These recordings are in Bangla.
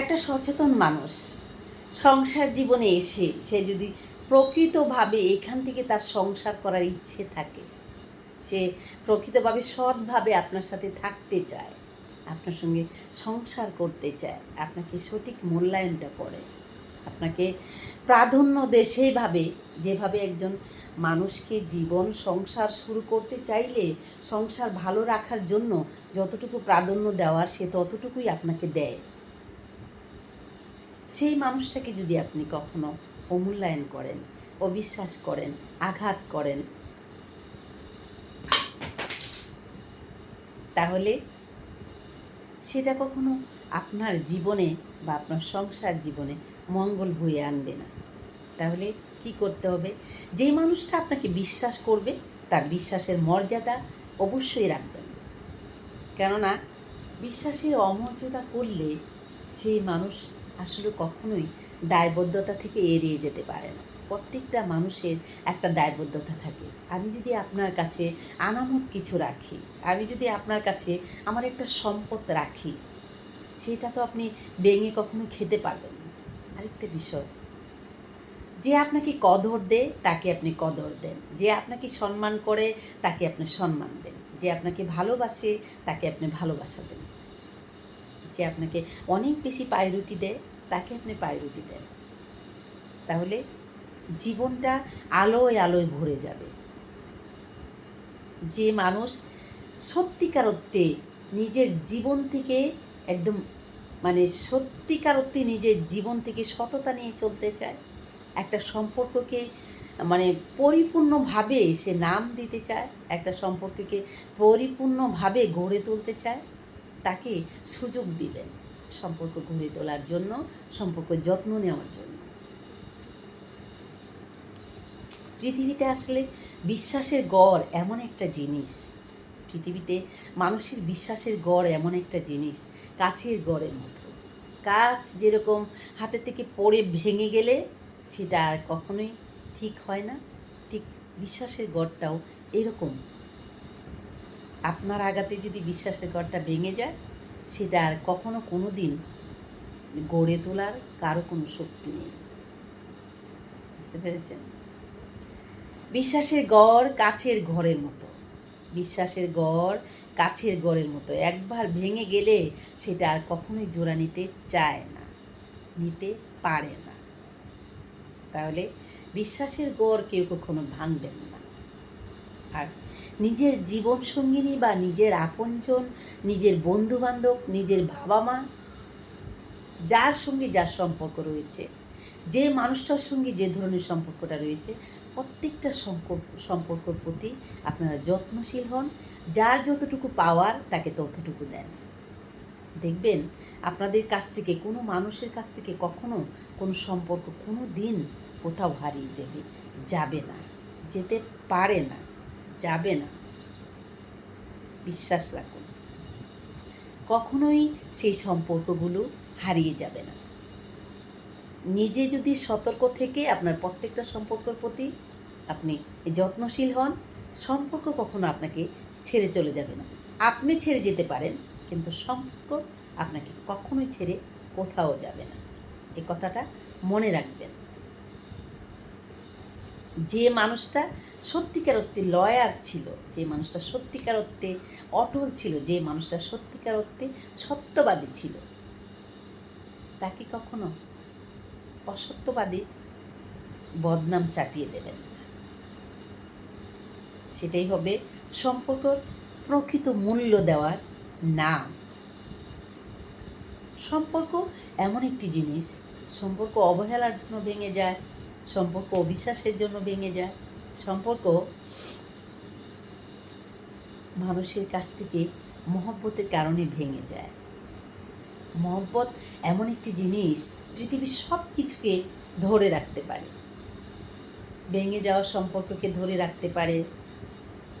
একটা সচেতন মানুষ। সংসার জীবনে এসে সে যদি প্রকৃতভাবে এখান থেকে তার সংসার করার ইচ্ছে থাকে, সে প্রকৃতভাবে সৎভাবে আপনার সাথে থাকতে চায়, আপনার সঙ্গে সংসার করতে চায়, আপনাকে সঠিক মূল্যায়নটা করে, আপনাকে প্রাধান্য দেয় সেইভাবে, যেভাবে একজন মানুষকে জীবন সংসার শুরু করতে চাইলে সংসার ভালো রাখার জন্য যতটুকু প্রাধান্য দেওয়ার সে ততটুকুই আপনাকে দেয়। সেই মানুষটাকে যদি আপনি কখনো অমূল্যায়ন করেন, অবিশ্বাস করেন, আঘাত করেন, তাহলে সেটা কখনো আপনার জীবনে বা আপনার সংসার জীবনে মঙ্গল বয়ে আনবে না। তাহলে কি করতে হবে? যে মানুষটা আপনাকে বিশ্বাস করবে, তার বিশ্বাসের মর্যাদা অবশ্যই রাখবেন। কেননা, বিশ্বাসের অমর্যাদা করলে সেই মানুষ আসলে কখনোই দায়বদ্ধতা থেকে এড়িয়ে যেতে পারে না। প্রত্যেকটা মানুষের একটা দায়বদ্ধতা থাকে। আমি যদি আপনার কাছে আনামত কিছু রাখি, আমি যদি আপনার কাছে আমার একটা সম্পদ রাখি, সেটা তো আপনি ভেঙে কখনো খেতে পারবেন না। আরেকটা বিষয়, যে আপনাকে কদর দেয়, তাকে আপনি কদর দেন। যে আপনাকে সম্মান করে, তাকে আপনি সম্মান দেন। যে আপনাকে ভালোবাসে, তাকে আপনি ভালোবাসা দেন। যে আপনাকে অনেক বেশি পায়রুটি দেয়, তাকে আপনি পায়রুটি দেন। তাহলে জীবনটা আলোয় আলোয় ভরে যাবে। যে মানুষ সত্যিকার অর্থে নিজের জীবন থেকে একদম মানে সত্যিকার অর্থে নিজের জীবন থেকে সততা নিয়ে চলতে চায়, একটা সম্পর্ককে মানে পরিপূর্ণভাবে সে নাম দিতে চায়, একটা সম্পর্ককে পরিপূর্ণভাবে গড়ে তুলতে চায় তাকে সুযোগ দিবেন সম্পর্ক গড়ে তোলার জন্য, সম্পর্ক যত্ন নেওয়ার জন্য। পৃথিবীতে আসলে বিশ্বাসের গড় এমন একটা জিনিস, পৃথিবীতে মানুষের বিশ্বাসের গড় এমন একটা জিনিস, কাছের গড়ের মতো। কাজ যেরকম হাতে থেকে পড়ে ভেঙে গেলে সেটা আর কখনোই ঠিক হয় না, ঠিক বিশ্বাসের গড়টাও এরকম আপনার আগাতে যদি বিশ্বাসের ভেঙে যায়, সেটা আর কখনো কোনো দিন গড়ে তোলার কারও কোনো শক্তি নেই। বুঝতে পেরেছেন? বিশ্বাসের গড় কাছের ঘরের মতো। বিশ্বাসের গড় কাছের গড়ের মতো। একবার ভেঙে গেলে সেটা আর কখনোই জোড়া নিতে চায় না, নিতে পারে না। তাহলে বিশ্বাসের গড় কেউ কখনো ভাঙবেন না। আর নিজের জীবন সঙ্গিনী বা নিজের আপনজন, নিজের বন্ধু বান্ধব নিজের বাবা মা যার সঙ্গে যার সম্পর্ক রয়েছে, যে মানুষটার সঙ্গে যে ধরনের সম্পর্কটা রয়েছে, প্রত্যেকটা সম্পর্কর প্রতি আপনারা যত্নশীল হন, যার যতটুকু পাওয়ার তাকে ততটুকু দেন। দেখবেন, আপনাদের কাছ থেকে, কোনো মানুষের কাছ থেকে কখনো কোনো সম্পর্ক কোনো দিন কোথাও হারিয়ে যাবে যাবে না, যেতে পারে না। যাবে না। বিশ্বাস রাখুন, কখনোই সেই সম্পর্কগুলো হারিয়ে যাবে না। নিজে যদি সতর্ক থেকে আপনার প্রত্যেকটা সম্পর্কের প্রতি আপনি যত্নশীল হন, সম্পর্ক কখনো আপনাকে ছেড়ে চলে যাবে না। আপনি ছেড়ে যেতে পারেন, কিন্তু সম্পর্ক আপনাকে কখনোই ছেড়ে কোথাও যাবে না। এই কথাটা মনে রাখবেন। যে মানুষটা সত্যিকার অর্থে লয়ার ছিল, যে মানুষটা সত্যিকার অর্থে অটল ছিল, যে মানুষটা সত্যিকার অর্থে সত্যবাদী ছিল, তাকে কখনো অসত্যবাদী বদনাম চাপিয়ে দেবেন সেটাই হবে সম্পর্কর প্রকৃত মূল্য দেওয়ার নাম। সম্পর্ক এমন একটি জিনিস, সম্পর্ক অবহেলার জন্য ভেঙে যায় সম্পর্ক অবিশ্বাসের জন্য ভেঙে যায়। সম্পর্ক মানুষের কাছ থেকে মহব্বতের কারণে ভেঙে যায়। মহব্বত এমন একটি জিনিস পৃথিবীর সব কিছুকে ধরে রাখতে পারে। ভেঙে যাওয়া সম্পর্ককে ধরে রাখতে পারে।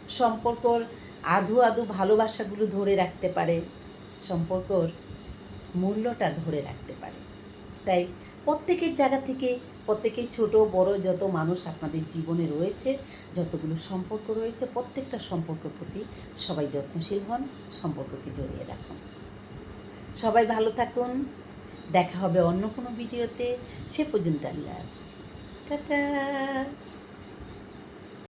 সম্পর্কর আধু আধু ভালোবাসাগুলো ধরে রাখতে পারে। সম্পর্কর মূল্যটা ধরে রাখতে পারে। তাই প্রত্যেকের জায়গা থেকে প্রত্যেকেই ছোট, বড়, যত মানুষ আপনাদের জীবনে রয়েছে, যতগুলো সম্পর্ক রয়েছে, প্রত্যেকটা সম্পর্কের প্রতি সবাই যত্নশীল হন, সম্পর্ককে জড়িয়ে রাখুন। সবাই ভালো থাকুন। দেখা হবে অন্য কোনো ভিডিওতে। সে পর্যন্ত আল্লাহ হাফিজ। টাটা!